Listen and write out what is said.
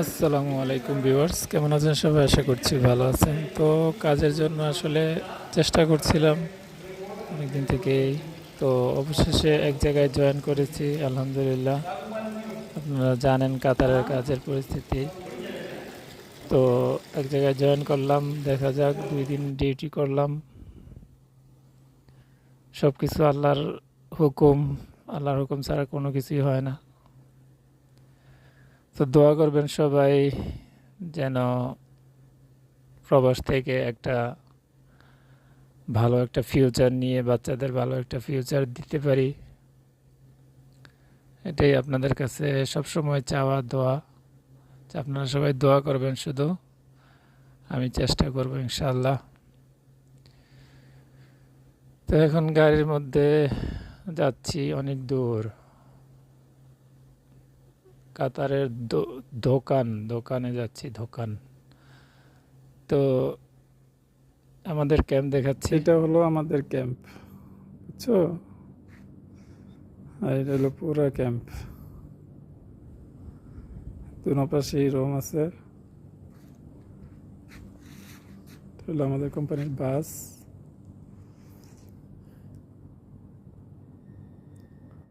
আসসালামু আলাইকুম ভিউয়ার্স, কেমন আছেন সবাই? আশা করছি ভালো আছেন। তো কাজের জন্য আসলে চেষ্টা করছিলাম অনেকদিন থেকেই। তো অবশেষে এক জায়গায় জয়েন করেছি, আলহামদুলিল্লাহ। আপনারা জানেন কাতারের কাজের পরিস্থিতি। তো এক জায়গায় জয়েন করলাম, দেখা যাক, দুই দিন ডিউটি করলাম। সব কিছু আল্লাহর হুকুম আল্লাহর হুকুম ছাড়া কোনো কিছুই হয় না। তো দোয়া করবেন সবাই যেন প্রবাস থেকে একটা ভালো একটা ফিউচার নিয়ে বাচ্চাদের ভালো একটা ফিউচার দিতে পারি। এটাই আপনাদের কাছে সবসময় চাওয়া, দোয়া। আপনারা সবাই দোয়া করবেন শুধু। আমি চেষ্টা করব ইনশাল্লাহ তো এখন গাড়ির মধ্যে যাচ্ছি, অনেক দূর। কাতারের দোকান, দোকানে যাচ্ছি, দোকান। তো আমাদের ক্যাম্প দেখাচ্ছি। এটা হলো আমাদের ক্যাম্প, বুঝছ? আর এটা হলো পুরা ক্যাম্প। দুনো পাশেই রুম আছে। আমাদের কোম্পানির বাস।